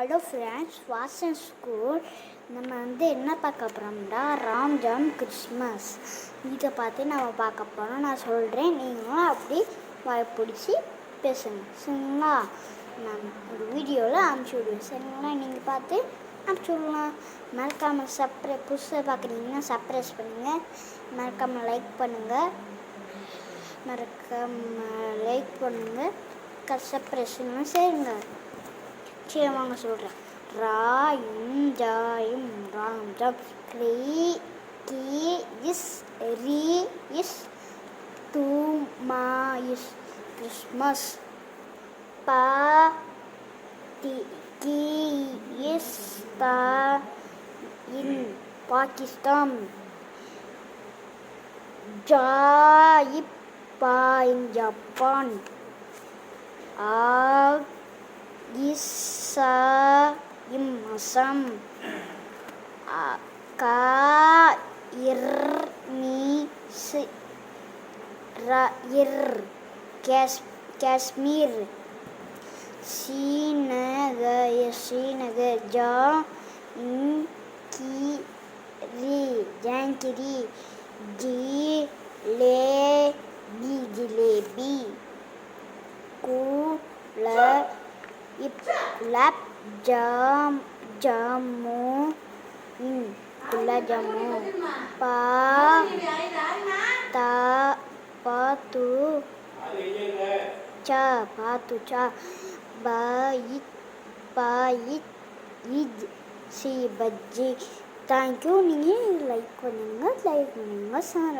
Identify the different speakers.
Speaker 1: Hello friends Vasan school நம்ம வந்து என்ன பார்க்க போகிறோம்னா ராம்ஜான் கிறிஸ்மஸ். இதை பார்த்து நம்ம பார்க்க போகிறோம் நான் சொல்கிறேன் நீங்களும் அப்படி வாய்ப்பிடிச்சி பேசுங்க. சரிங்களா? நான் ஒரு வீடியோவில் அனுப்பிச்சி விடுவேன். சரிங்களா? நீங்கள் பார்த்து அனுப்பிச்சி விடலாம் மறக்காமல் சப்ரை புதுசாக பார்க்குறீங்கன்னா சப்ரைஸ் பண்ணுங்கள் மறக்காமல் லைக் பண்ணுங்கள் மறக்காமல் லைக் பண்ணுங்கள் சப்ரைஸ் செய்யுங்க சரி வாங்க சொல்கிறேன் ராயும் ஜாயும் Ram jam க்ரீ key is re is தூ மா இஸ் கிறிஸ்மஸ் பா தி கீ இஸ் தா இன் பாகிஸ்தான் ஜாயிப் பா இன் ஜப்பான் ஆ சா இம் கா இர் நீ சி ர இர் கேஸ் காஷ்மீர் சீனக ஸ்ரீநகர் ஜா இன் ஜாங்கிரி ஜி லே பி ஜிலேபி. கூல இப் லப் ஜாம் ஜாமு இன் குலா ஜாமு பா தா பாத்து சா பாத்து சா பாயித் பாயித் இத் சி பஜ்ஜி தேங்க்யூ நீங்கள் லைக் பண்ணுங்கள் லைக் பண்ணுங்கள் சார்